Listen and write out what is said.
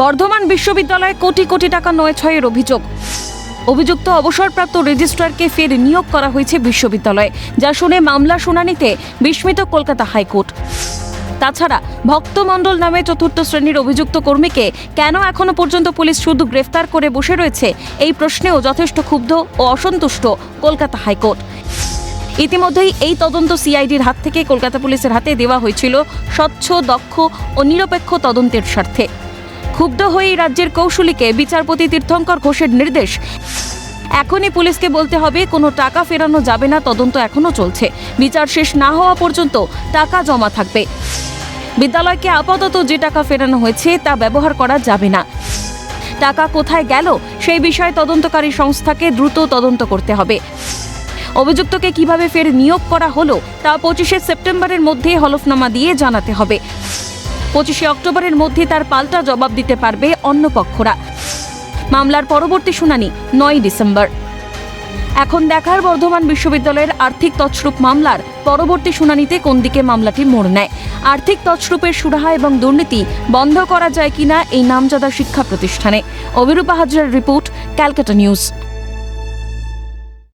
বর্ধমান বিশ্ববিদ্যালয়ে কোটি কোটি টাকা নয় ছয়ের অভিযোগ। অভিযুক্ত অবসরপ্রাপ্ত রেজিস্ট্রারকে ফের নিয়োগ করা হয়েছে বিশ্ববিদ্যালয়ে, যা শুনে মামলা শুনানিতে বিস্মিত কলকাতা হাইকোর্ট। তাছাড়া ভক্তমণ্ডল নামে চতুর্থ শ্রেণির অভিযুক্ত কর্মীকে কেন এখনও পর্যন্ত পুলিশ শুধু গ্রেফতার করে বসে রয়েছে, এই প্রশ্নেও যথেষ্ট ক্ষুব্ধ ও অসন্তুষ্ট কলকাতা হাইকোর্ট। ইতিমধ্যেই এই তদন্ত সিআইডির হাত থেকে কলকাতা পুলিশের হাতে দেওয়া হয়েছিল স্বচ্ছ, দক্ষ ও নিরপেক্ষ তদন্তের স্বার্থে। ক্ষুব্ধ হয়েই রাজ্যের কৌশলীকে বিচারপতি তীর্থঙ্কর ঘোষের নির্দেশ। এখনই পুলিশকে বলতে হবে, কোনো টাকা ফেরানো যাবে না, তদন্ত এখনও চলছে। বিচার শেষ না হওয়া পর্যন্ত টাকা জমা থাকবে। বিদ্যালয়কে আপাতত যে টাকা ফেরানো হয়েছে তা ব্যবহার করা যাবে না। টাকা কোথায় গেল সেই বিষয়ে তদন্তকারী সংস্থাকে দ্রুত তদন্ত করতে হবে। অভিযুক্তকে কীভাবে ফের নিয়োগ করা হলো তা পঁচিশে সেপ্টেম্বরের মধ্যে হলফনামা দিয়ে জানাতে হবে। পঁচিশে অক্টোবরের মধ্যে তার পাল্টা জবাব দিতে পারবে অন্য পক্ষরা। মামলার পরবর্তী শুনানি নয় ডিসেম্বর। এখন দেখার বর্ধমান বিশ্ববিদ্যালয়ের আর্থিক তছরূপ মামলার পরবর্তী শুনানিতে কোন দিকে মামলাটি মোড় নেয়? আর্থিক তছরূপের সুরাহা এবং দুর্নীতি বন্ধ করা যায় কিনা এই নামজাদা শিক্ষা প্রতিষ্ঠানে? অভিরূপা হাজরার রিপোর্ট, ক্যালকাটা নিউজ।